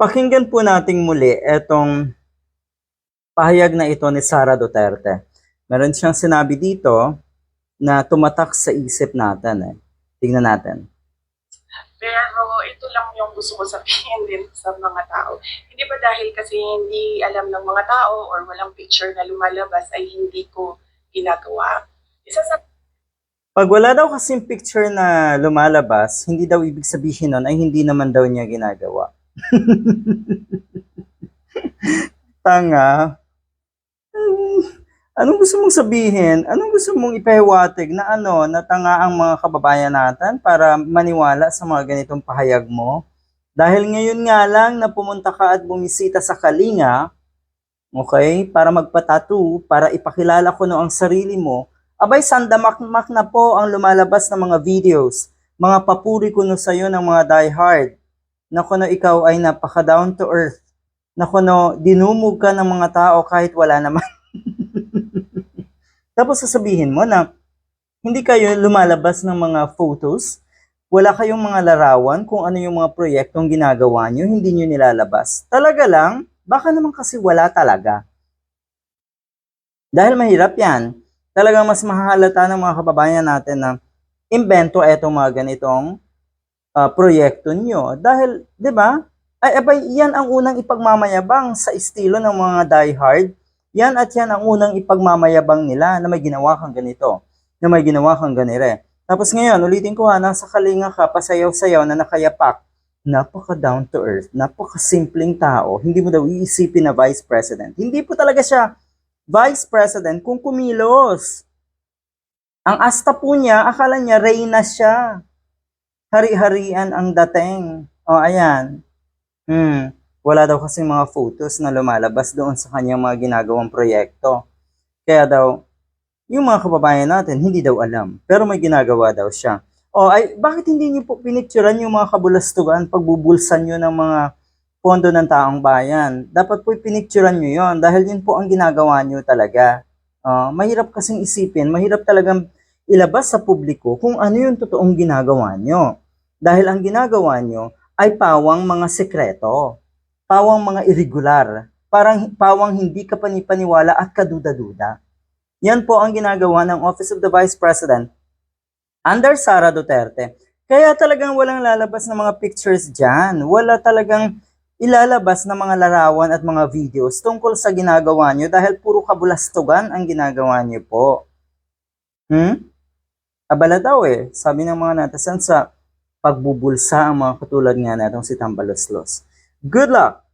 Pakinggan po nating muli etong pahayag na ito ni Sara Duterte. Meron siyang sinabi dito na tumatak sa isip natin. Eh. Tingnan natin. Pero ito lang yung gusto ko sabihin din sa mga tao. Hindi ba dahil kasi hindi alam ng mga tao or walang picture na lumalabas ay hindi ko ginagawa? Isa sa Pag wala daw kasing picture na lumalabas, hindi daw ibig sabihin nun ay hindi naman daw niya ginagawa. Tanga. Anong gusto mong sabihin? Anong gusto mong ipahiwatig na ano, na tanga ang mga kababayan natin para maniwala sa mga ganitong pahayag mo? Dahil ngayon nga lang na pumunta ka at bumisita sa Kalinga, okay, para magpatattoo, para ipakilala ko no ang sarili mo, abay sandamakmak na po ang lumalabas ng mga videos. Mga papuri ko no sa'yo ng mga diehard. Na kuno ikaw ay napaka down to earth. Na kuno dinumog ka ng mga tao kahit wala naman. Tapos sasabihin mo na hindi kayo lumalabas ng mga photos, wala kayong mga larawan kung ano yung mga proyektong ginagawa nyo, hindi nyo nilalabas. Talaga lang, baka naman kasi wala talaga. Dahil mahirap yan, talagang mas mahahalata ng mga kababayan natin na invento etong mga ganitong ah, proyekto nyo. Dahil, di ba, ay abay, yan ang unang ipagmamayabang sa estilo ng mga diehard. Yan at yan ang unang ipagmamayabang nila na may ginawa kang ganito, na may ginawa kang ganire. Tapos ngayon, ulitin ko ha, nasa kalinga ka, pasayaw-sayaw na nakayapak. Napaka down to earth, napaka simpleng tao. Hindi mo daw iisipin na vice president. Hindi po talaga siya vice president kung kumilos. Ang asta po niya, akala niya reyna siya. Hari-harian ang dating. O, ayan. Hmm. Wala daw kasing mga photos na lumalabas doon sa kanyang mga ginagawang proyekto. Kaya daw, yung mga kababayan natin, hindi daw alam. Pero may ginagawa daw siya. O, ay, bakit hindi niyo po pinicturan yung mga kabulastugan, pagbubulsan nyo ng mga pondo ng taong bayan? Dapat po pinicturan nyo yon dahil yun po ang ginagawa nyo talaga. Ah, mahirap kasing isipin, mahirap talagang ilabas sa publiko kung ano yung totoong ginagawa nyo. Dahil ang ginagawa nyo ay pawang mga sekreto, pawang mga irregular, parang pawang hindi ka panipaniwala at kaduda-duda. Yan po ang ginagawa ng Office of the Vice President under Sara Duterte. Kaya talagang walang lalabas ng mga pictures dyan. Wala talagang ilalabas ng mga larawan at mga videos tungkol sa ginagawa nyo dahil puro kabulastugan ang ginagawa nyo po. Hmm? Abala daw eh, sabi ng mga natasan sa pagbubulsa ang mga katulad nga natong si Tambaloslos. Good luck!